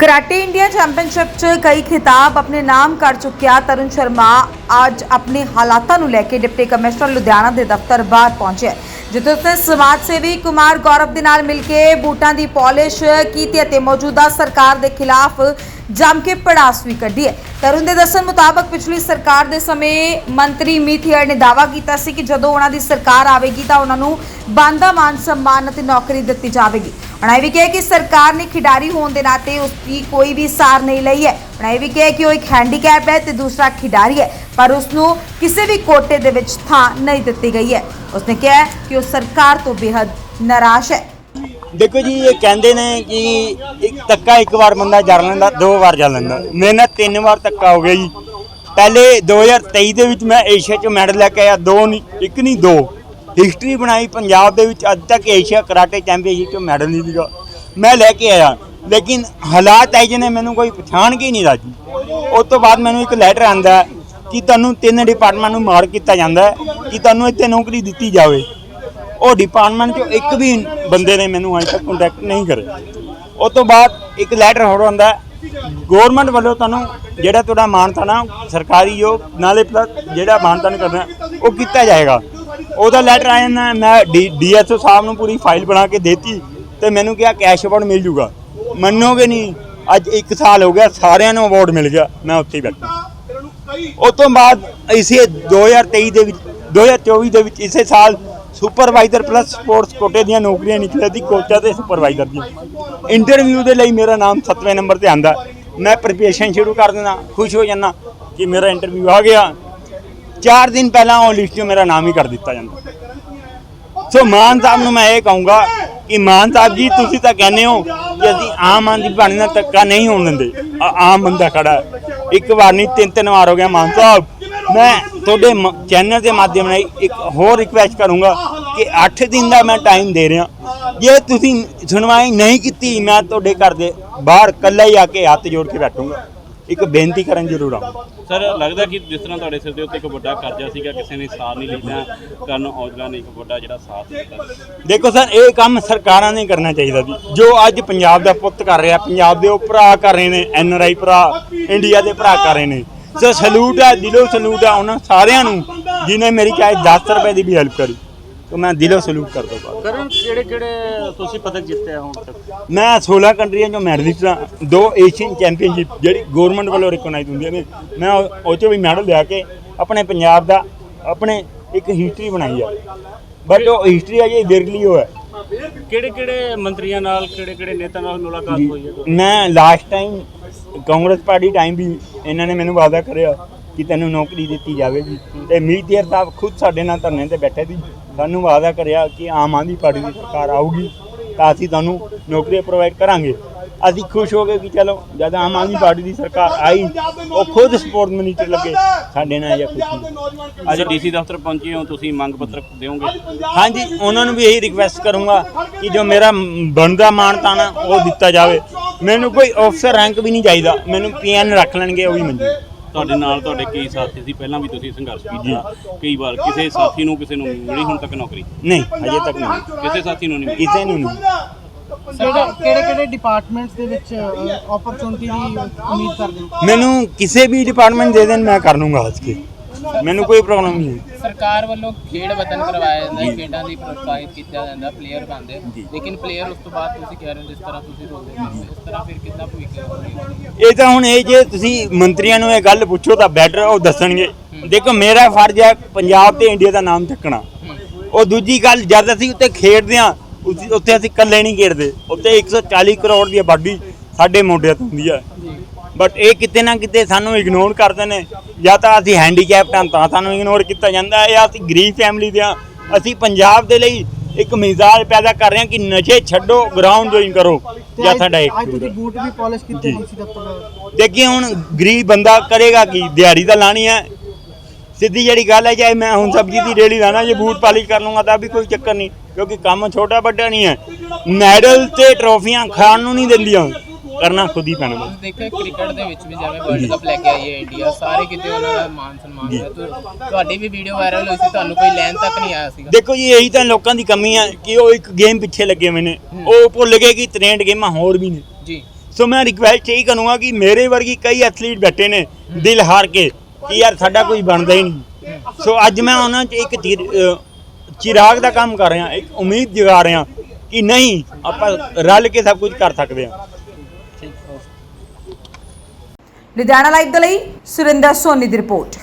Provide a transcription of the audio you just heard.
Karate India championship 'ਚ ਕਈ ਖਿਤਾਬ ਆਪਣੇ ਨਾਮ ਕਰ ਚੁੱਕਿਆ। ਤਰੁਣ ਸ਼ਰਮਾ ਅੱਜ ਆਪਣੇ ਹਾਲਾਤਾਂ ਨੂੰ ਲੈ ਕੇ ਡਿਪਟੀ ਕਮਿਸ਼ਨਰ ਲੁਧਿਆਣਾ ਦੇ ਦਫ਼ਤਰ ਬਾਹਰ ਪਹੁੰਚਿਆ ਜਿੱਥੇ ਉਸਨੇ ਸਮਾਜ ਸੇਵੀ ਕੁਮਾਰ ਗੌਰਵ ਦੇ ਨਾਲ ਮਿਲ ਕੇ ਬੂਟਾਂ ਦੀ ਪਾਲਿਸ਼ ਕੀਤੀ ਅਤੇ ਮੌਜੂਦਾ ਸਰਕਾਰ ਦੇ ਖਿਲਾਫ ਜੰਮ ਕੇ ਪੜਾਸ ਵੀ ਕੱਢੀ ਹੈ। ਤਰੁਣ ਦੇ ਦੱਸਣ ਮੁਤਾਬਕ ਪਿਛਲੀ ਸਰਕਾਰ ਦੇ ਸਮੇਂ ਮੰਤਰੀ ਮੀਥੀਅਰ ਨੇ ਦਾਅਵਾ ਕੀਤਾ ਸੀ ਕਿ ਜਦੋਂ ਉਹਨਾਂ ਦੀ ਸਰਕਾਰ ਆਵੇਗੀ ਤਾਂ ਉਹਨਾਂ ਨੂੰ ਬੰਦਾ ਮਾਨ ਸਨਮਾਨ ਅਤੇ ਨੌਕਰੀ ਦਿੱਤੀ ਜਾਵੇਗੀ। ਉਹਨਾਂ ਇਹ ਵੀ ਕਿਹਾ ਕਿ ਸਰਕਾਰ ਨੇ ਖਿਡਾਰੀ ਹੋਣ ਦੇ ਨਾਤੇ ਉਸ ਦੀ ਕੋਈ ਵੀ ਸਾਰ ਨਹੀਂ ਲਈ ਹੈ। ਉਹਨਾਂ ਇਹ ਵੀ ਕਿਹਾ ਕਿ ਉਹ ਇੱਕ ਹੈਂਡੀਕੈਪ ਹੈ ਤੇ ਦੂਸਰਾ ਖਿਡਾਰੀ ਹੈ, ਪਰ ਉਸ ਨੂੰ ਕਿਸੇ ਵੀ ਕੋਟੇ ਦੇ ਵਿੱਚ ਥਾਂ ਨਹੀਂ ਦਿੱਤੀ ਗਈ ਹੈ। ਉਸਨੇ ਕਿਹਾ ਕਿ ਉਹ ਸਰਕਾਰ ਤੋਂ ਬੇहद ਨਿਰਾਸ਼ ਹੈ। ਦੇਖੋ ਜੀ, ਇਹ ਕਹਿੰਦੇ ਨੇ ਕਿ ਇੱਕ ਤੱਕਾ ਇੱਕ ਵਾਰ ਬੰਦਾ ਜਰ ਲੈਂਦਾ, ਦੋ ਵਾਰ ਜਰ ਲੈਂਦਾ। ਮੇਰੇ ਨਾਲ ਤਿੰਨ ਵਾਰ ਤੱਕਾ ਹੋ ਗਿਆ ਜੀ। ਪਹਿਲੇ 2023 ਦੇ ਵਿੱਚ ਮੈਂ ਏਸ਼ੀਆ 'ਚ ਮੈਡਲ ਲੈ ਕੇ ਆਇਆ, ਦੋ ਨਹੀਂ, ਇੱਕ ਨਹੀਂ, ਦੋ। ਹਿਸਟਰੀ ਬਣਾਈ ਪੰਜਾਬ ਦੇ ਵਿੱਚ, ਅੱਜ ਤੱਕ ਏਸ਼ੀਆ ਕਰਾਟੇ ਚੈਂਪੀਅਨਸ਼ਿਪ 'ਚ ਮੈਡਲ ਨਹੀਂ ਲਿਆ ਮੈਂ ਲੈ ਕੇ ਆਇਆ, ਲੇਕਿਨ ਹਾਲਾਤ ਐ ਜਿਹਨੇ ਮੈਨੂੰ ਕੋਈ ਪਛਾਣ ਕੇ ਨਹੀਂ ਰਾਜੀ। ਉਸ ਤੋਂ ਬਾਅਦ ਮੈਨੂੰ ਇੱਕ ਲੈਟਰ ਆਂਦਾ ਕਿ ਤੁਹਾਨੂੰ ਤਿੰਨ ਡਿਪਾਰਟਮੈਂਟ ਨੂੰ ਮਾਰ ਕੀਤਾ ਜਾਂਦਾ ਕਿ ਤੁਹਾਨੂੰ ਇੱਥੇ ਨੌਕਰੀ ਦਿੱਤੀ ਜਾਵੇ। ਉਹ ਡਿਪਾਰਟਮੈਂਟ ਚੋਂ ਇੱਕ ਵੀ ਬੰਦੇ ਨੇ ਮੈਨੂੰ ਅਜੇ ਤੱਕ ਕੰਟੈਕਟ ਨਹੀਂ ਕਰਿਆ। ਉਸ ਤੋਂ ਬਾਅਦ ਇੱਕ ਲੈਟਰ ਹੋਰ ਆਉਂਦਾ ਗਵਰਨਮੈਂਟ ਵੱਲੋਂ ਤੁਹਾਨੂੰ ਜਿਹੜਾ ਤੁਹਾਡਾ ਮਾਨਤਾਨਾ ਸਰਕਾਰੀ ਜੋ ਨਾਲੇ ਪਲੱਸ ਜਿਹੜਾ ਮਾਨਤਾਨ ਕਰਨਾ, ਉਹ ਕੀਤਾ ਜਾਏਗਾ। ਉਹਦਾ ਲੈਟਰ ਆਇਆ ਨਾ ਮੈਂ ਡੀਐਸਓ ਸਾਹਿਬ ਨੂੰ ਪੂਰੀ ਫਾਈਲ ਬਣਾ ਕੇ ਦੇਤੀ ਤੇ ਮੈਨੂੰ ਕਿਹਾ ਕੈਸ਼ ਅਵਾਰਡ ਮਿਲ ਜੂਗਾ। ਮੰਨੋਗੇ ਨਹੀਂ? ਅੱਜ 1 ਸਾਲ ਹੋ ਗਿਆ, ਸਾਰਿਆਂ ਨੂੰ ਅਵਾਰਡ ਮਿਲ ਗਿਆ। ਮੈਂ ਉੱਥੇ ਹੀ ਬੈਠਾ। ਉਸ ਤੋਂ ਬਾਅਦ ਇਸੇ 2023 ਦੇ ਵਿੱਚ 2024 ਦੇ ਵਿੱਚ ਇਸੇ ਸਾਲ ਸੁਪਰਵਾਈਜ਼ਰ ਪਲੱਸ ਸਪੋਰਟਸ ਕੋਟੇ ਦੀਆਂ ਨੌਕਰੀਆਂ ਨਿਕਲੀਆਂ ਸੀ ਕੋਚਾ ਤੇ ਸੁਪਰਵਾਈਜ਼ਰ ਦੀਆਂ ਇੰਟਰਵਿਊ ਦੇ ਲਈ ਮੇਰਾ ਨਾਮ 7ਵੇਂ ਨੰਬਰ ਤੇ ਆਂਦਾ ਮੈਂ ਪ੍ਰੀਪੇਸ਼ਨ ਸ਼ੁਰੂ ਕਰ ਦਿੰਦਾ, ਖੁਸ਼ ਹੋ ਜਾਂਦਾ ਕਿ ਮੇਰਾ ਇੰਟਰਵਿਊ ਆ ਗਿਆ। 4 ਦਿਨ ਪਹਿਲਾਂ ਉਹ ਲਿਸਟ 'ਚ ਮੇਰਾ ਨਾਮ ਹੀ ਕਰ ਦਿੱਤਾ ਜਾਂਦਾ। ਸੋ ਮਾਨ ਸਾਹਿਬ ਨੂੰ ਮੈਂ ਇਹ ਕਹੂੰਗਾ ਕਿ ਮਾਨ ਸਾਹਿਬ ਜੀ, ਤੁਸੀਂ ਤਾਂ ਕਹਿੰਦੇ ਹੋ ਕਿ ਅਸੀਂ ਆਮ ਆਦਮੀ ਪਾਰਟੀ ਨਾਲ ਧੱਕਾ ਨਹੀਂ ਹੋਣ ਦਿੰਦੇ। ਆਮ ਬੰਦਾ ਖੜਾ ਇੱਕ ਵਾਰ ਨਹੀਂ ਤਿੰਨ ਤਿੰਨ ਵਾਰ ਹੋ ਗਿਆ ਮਾਨ ਸਾਹਿਬ। ਮੈਂ ਤੁਹਾਡੇ ਚੈਨਲ ਦੇ ਮਾਧਿਅਮ ਨਾਲ ਇੱਕ ਹੋਰ ਰਿਕਵੈਸਟ ਕਰੂੰਗਾ ਕਿ 8 ਦਿਨ ਦਾ ਮੈਂ ਟਾਈਮ ਦੇ ਰਿਹਾ। ਜੇ ਤੁਸੀਂ ਸੁਣਵਾਈ ਨਹੀਂ ਕੀਤੀ ਮੈਂ ਤੁਹਾਡੇ ਘਰ ਦੇ ਬਾਹਰ ਇਕੱਲਾ ਹੀ ਆ ਕੇ ਹੱਥ ਜੋੜ ਕੇ ਬੈਠੂੰਗਾ। ਇੱਕ ਬੇਨਤੀ ਕਰਨ ਜ਼ਰੂਰ ਆਉਂਗਾ ਸਰ ਲੱਗਦਾ ਕਿ ਜਿਸ ਤਰ੍ਹਾਂ ਤੁਹਾਡੇ ਸਿਰ ਦੇ ਉੱਤੇ ਇੱਕ ਵੱਡਾ ਕਰਜ਼ਾ ਸੀਗਾ ਕਿਸੇ ਨੇ ਸਾਰ ਨਹੀਂ ਲਿਆ ਕਰਨ ਔਜਲਾ ਨੇ ਇੱਕ ਵੱਡਾ ਜਿਹੜਾ ਸਾਥ ਦਿੱਤਾ। ਦੇਖੋ ਸਰ ਇਹ ਕੰਮ ਸਰਕਾਰਾਂ ਨੇ ਕਰਨਾ ਚਾਹੀਦਾ ਸੀ ਜੋ ਅੱਜ ਪੰਜਾਬ ਦਾ ਪੁੱਤ ਕਰ ਰਿਹਾ ਪੰਜਾਬ ਦੇ ਉਹ ਭਰਾ ਕਰ ਰਹੇ ਨੇ ਐਨ ਆਰ ਆਈ ਭਰਾ ਇੰਡੀਆ ਦੇ ਭਰਾ ਕਰ ਰਹੇ ਨੇ। ਸੋ ਸਲੂਟ ਹੈ ਦਿਲੋਂ ਸਲੂਟ ਹੈ ਉਹਨਾਂ ਸਾਰਿਆਂ ਨੂੰ ਜਿਨੇ ਮੇਰੀ ਚਾਹੇ 10 ਰੁਪਏ ਦੀ ਵੀ ਹੈਲਪ ਕਰੀ। ਤਾਂ ਮੈਂ ਦਿਲੋਂ ਸਲੂਟ ਕਰਦਾ ਬਾਤ ਕਰਨ ਕਿਹੜੇ ਕਿਹੜੇ ਤੁਸੀਂ ਪਦਕ ਜਿੱਤੇ ਆ ਹੁਣ ਤੱਕ? ਮੈਂ 16 ਕੰਟਰੀਆਂ ਚੋਂ ਮੈਡਲਿਸਟ ਹਾਂ ਦੋ ਏਸ਼ੀਅਨ ਚੈਂਪੀਅਨਸ਼ਿਪ ਜਿਹੜੀ ਗਵਰਨਮੈਂਟ ਵੱਲੋਂ ਰਿਕਗਨਾਈਜ਼ ਹੁੰਦੀਆਂ ਨੇ ਮੈਂ ਉਹ ਉਹ 'ਚੋਂ ਵੀ ਮੈਡਲ ਲਿਆ ਕੇ ਆਪਣੇ ਪੰਜਾਬ ਦਾ ਆਪਣੇ ਇੱਕ ਹਿਸਟਰੀ ਬਣਾਈ ਹੈ ਬਟ ਉਹ ਹਿਸਟਰੀ ਅਜੇ ਵਿਰਲੀ ਹੋ ਹੈ। ਕਿਹੜੇ ਕਿਹੜੇ ਮੰਤਰੀਆਂ ਨਾਲ ਕਿਹੜੇ ਕਿਹੜੇ ਨੇਤਾ ਨਾਲ ਮੁਲਾਕਾਤ ਹੋਈ ਹੈ? ਮੈਂ last time Congress party time ਵੀ ਇਹਨਾਂ ਨੇ ਮੈਨੂੰ ਵਾਅਦਾ ਕਰਿਆ ਕਿ ਤੈਨੂੰ ਨੌਕਰੀ ਦਿੱਤੀ ਜਾਵੇਗੀ ਤੇ ਮੀਤੀਅਰ ਸਾਹਿਬ ਖੁਦ ਸਾਡੇ ਨਾਲ ਧਰਨੇ ਤੇ ਬੈਠੇ ਸੀ। ਸਾਨੂੰ ਵਾਅਦਾ ਕਰਿਆ ਕਿ ਆਮ ਆਦਮੀ ਪਾਰਟੀ ਦੀ ਸਰਕਾਰ ਆਊਗੀ ਤਾਂ ਅਸੀਂ ਤੁਹਾਨੂੰ ਨੌਕਰੀਆਂ ਪ੍ਰੋਵਾਈਡ ਕਰਾਂਗੇ। ਅਸੀਂ ਖੁਸ਼ ਹੋ ਗਏ ਕਿ ਚਲੋ ਜਦ ਆਮ ਆਦਮੀ ਪਾਰਟੀ ਦੀ ਸਰਕਾਰ ਆਈ ਉਹ ਖੁਦ ਸਪੋਰਟ ਮਿਨਿਸਟਰ ਲੱਗੇ ਸਾਡੇ ਨਾਲ ਇਹ ਖੁਸ਼ੀ। ਅੱਜ ਡੀਸੀ ਦਫ਼ਤਰ ਪਹੁੰਚੇ ਹੋ ਤੁਸੀਂ ਮੰਗ ਪੱਤਰ ਦਿਓਗੇ? ਹਾਂਜੀ ਉਹਨਾਂ ਨੂੰ ਵੀ ਇਹੀ ਰਿਕਵੈਸਟ ਕਰੂੰਗਾ ਕਿ ਜੋ ਮੇਰਾ ਬਣਦਾ ਮਾਨਤਾ ਨਾ ਉਹ ਦਿੱਤਾ ਜਾਵੇ। ਮੈਨੂੰ ਕੋਈ ਅਫਸਰ ਰੈਂਕ ਵੀ ਨਹੀਂ ਚਾਹੀਦਾ। ਮੈਨੂੰ ਪੀਐਨ ਰੱਖ ਲੈਣਗੇ ਉਹ ਵੀ ਮਨਜ਼ੂਰ ਤੁਹਾਡੇ ਨਾਲ ਤੁਹਾਡੇ ਕਈ ਸਾਥੀ ਸੀ ਪਹਿਲਾਂ ਵੀ ਤੁਸੀਂ ਸੰਘਰਸ਼ ਕੀਤਾ। ਕਈ ਵਾਰ ਕਿਸੇ ਸਾਥੀ ਨੂੰ ਕਿਸੇ ਨੂੰ ਮਿਲੀ ਹੁਣ ਤੱਕ ਨੌਕਰੀ? ਨਹੀਂ ਅਜੇ ਤੱਕ ਨਹੀਂ। ਕਿਸੇ ਸਾਥੀ ਨੂੰ ਨਹੀਂ ਮਿਲੀ? ਕਿਸੇ ਨੂੰ ਨਹੀਂ। ਕਿਹੜੇ ਕਿਹੜੇ ਡਿਪਾਰਟਮੈਂਟਸ ਦੇ ਵਿੱਚ ਓਪਰਚੁਨਿਟੀ ਦੀ ਉਮੀਦ ਕਰਦੇ ਹੋ? ਮੈਨੂੰ ਕਿਸੇ ਵੀ ਡਿਪਾਰਟਮੈਂਟ ਦੇ ਦੇਣ ਮੈਂ ਕਰ ਲੂੰਗਾ ਹੱਸ ਕੇ। ਮੈਨੂੰ ਕੋਈ ਪ੍ਰੋਬਲਮ ਨਹੀਂ ਹੈ। ਸਰਕਾਰ ਵੱਲੋਂ ਖੇਡ ਵਤਨ ਕਰਵਾਇਆ ਜਾਂਦਾ ਹੈ ਖੇਡਾਂ ਦੀ ਪ੍ਰੋਤਸਾਹਿਤ ਕੀਤਾ ਜਾਂਦਾ ਪਲੇਅਰ ਬਣਦੇ ਲੇਕਿਨ ਪਲੇਅਰ ਉਸ ਤੋਂ ਬਾਅਦ ਤੁਸੀਂ ਕਹਿ ਰਹੇ ਹੋ ਜਿਸ ਤਰ੍ਹਾਂ ਤੁਸੀਂ ਰੋਲਦੇ ਹੋ ਇਸ ਤਰ੍ਹਾਂ ਫਿਰ ਕਿੰਨਾ ਹੋਵੇਗਾ ਇਹ ਤਾਂ ਹੁਣ ਇਹ ਜੇ ਤੁਸੀਂ ਮੰਤਰੀਆਂ ਨੂੰ ਇਹ ਗੱਲ ਪੁੱਛੋ ਤਾਂ ਬੈਟਰ ਉਹ ਦੱਸਣਗੇ। ਦੇਖੋ ਮੇਰਾ ਫਰਜ਼ ਹੈ ਪੰਜਾਬ ਤੇ ਇੰਡੀਆ ਦਾ ਨਾਮ ਚੱਕਣਾ। ਉਹ ਦੂਜੀ ਗੱਲ ਜਦ ਅਸੀਂ ਉੱਤੇ ਖੇਡਦੇ ਆ ਉੱਥੇ ਅਸੀਂ ਇਕੱਲੇ ਨਹੀਂ ਖੇਡਦੇ। ਉੱਤੇ 140 ਕਰੋੜ ਦੀ ਆਬਾਦੀ ਸਾਡੇ ਮੋਢਿਆਂ ਤੇ ਹੁੰਦੀ ਹੈ। ਬਟ ਇਹ ਕਿਤੇ ਨਾ ਕਿਤੇ ਸਾਨੂੰ ਇਗਨੋਰ ਕਰਦੇ ਨੇ। ਜਾਂ ਤਾਂ ਅਸੀਂ ਹੈਂਡੀਕੈਪਟ ਹਾਂ ਤਾਂ ਸਾਨੂੰ ਇਗਨੋਰ ਕੀਤਾ ਜਾਂਦਾ ਹੈ। ਜਾਂ ਅਸੀਂ ਗਰੀਬ ਫੈਮਿਲੀ ਦੇ ਹਾਂ। ਅਸੀਂ ਪੰਜਾਬ ਦੇ ਲਈ ਇੱਕ ਮਿਜ਼ਾਜ ਪੈਦਾ ਕਰ ਰਹੇ ਹਾਂ ਕਿ ਨਸ਼ੇ ਛੱਡੋ ਗਰਾਊਂਡ ਜੁਆਇਨ ਕਰੋ। ਜਾਂ ਸਾਡਾ ਇੱਕ ਅੱਜ ਤੁਸੀਂ ਬੂਟ ਵੀ ਪਾਲਿਸ਼ ਕੀਤੇ ਡੀਸੀ ਦਫ਼ਤਰ ਦਾ। ਦੇਖੀ ਹੁਣ ਗਰੀਬ ਬੰਦਾ ਕਰੇਗਾ ਕੀ? ਦਿਹਾੜੀ ਤਾਂ ਲਾਣੀ ਹੈ। ਸਿੱਧੀ ਜਿਹੜੀ ਗੱਲ ਹੈ ਚਾਹੇ ਮੈਂ ਹੁਣ ਸਬਜ਼ੀ ਦੀ ਰੇੜੀ ਲਾਣਾ ਜੇ ਬੂਟ ਪਾਲਿਸ਼ ਕਰ ਲੂੰਗਾ ਤਾਂ ਵੀ ਕੋਈ ਚੱਕਰ ਨਹੀਂ। ਕਿਉਂਕਿ ਕੰਮ ਛੋਟਾ ਵੱਡਾ ਨਹੀਂ ਹੈ। ਮੈਡਲ ਤੇ ਟਰੋਫੀਆਂ ਖਾਣ ਨੂੰ ਨਹੀਂ ਦਿੰਦੀਆਂ। ਕਰਨਾ ਖੁਦ ਹੀ ਪੈਣਾ। ਤੁਸੀਂ ਦੇਖਿਆ ਕ੍ਰਿਕਟ ਦੇ ਵਿੱਚ ਵੀ ਜਿਵੇਂ ਵਰਲਡ ਕੱਪ ਲੈ ਕੇ ਆਈ ਹੈ ਇੰਡੀਆ ਸਾਰੇ ਕਿਤੇ ਉਹਨਾਂ ਦਾ ਮਾਨ ਸਨਮਾਨ ਹੈ ਤੁ- ਤੁਹਾਡੀ ਵੀ ਵੀਡੀਓ ਵਾਇਰਲ ਹੋਈ ਸੀ ਤੁਹਾਨੂੰ ਕੋਈ ਲੈਣ ਤੱਕ ਨਹੀਂ ਆਇਆ ਸੀਗਾ। ਦੇਖੋ ਜੀ ਇਹੀ ਤਾਂ ਲੋਕਾਂ ਦੀ ਕਮੀ ਹੈ ਕਿ ਉਹ ਇੱਕ ਗੇਮ ਪਿੱਛੇ ਲੱਗੇ ਹੋਏ ਨੇ। ਉਹ ਭੁੱਲ ਗਏ ਕਿ 63 ਗੇਮਾਂ ਹੋਰ ਵੀ ਨੇ। ਜੀ। ਸੋ ਮੈਂ ਰਿਕਵੈਸਟ ਇਹੀ ਕਰੂੰਗਾ ਕਿ ਮੇਰੇ ਵਰਗੀ ਕਈ ਐਥਲੀਟ ਬੈਠੇ ਨੇ ਦਿਲ ਹਾਰ ਕੇ ਕਿ ਯਾਰ ਸਾਡਾ ਕੋਈ ਬਣਦਾ ਹੀ ਨਹੀਂ। ਸੋ ਅੱਜ ਮੈਂ ਉਹਨਾਂ 'ਚ ਇੱਕ ਚਿਰਾਗ ਦਾ ਕੰਮ ਕਰ ਰਿਹਾ ਇੱਕ ਉਮੀਦ ਜਗਾ ਰਿਹਾ ਕਿ ਨਹੀਂ ਆਪਾਂ ਰਲ ਕੇ ਸਭ ਕੁਝ ਕਰ ਸਕਦੇ ਹਾਂ। ਲੁਧਿਆਣਾ ਲਾਈਵ ਦੇ ਲਈ ਸੁਰਿੰਦਰ ਸੋਨੀ ਦੀ ਰਿਪੋਰਟ।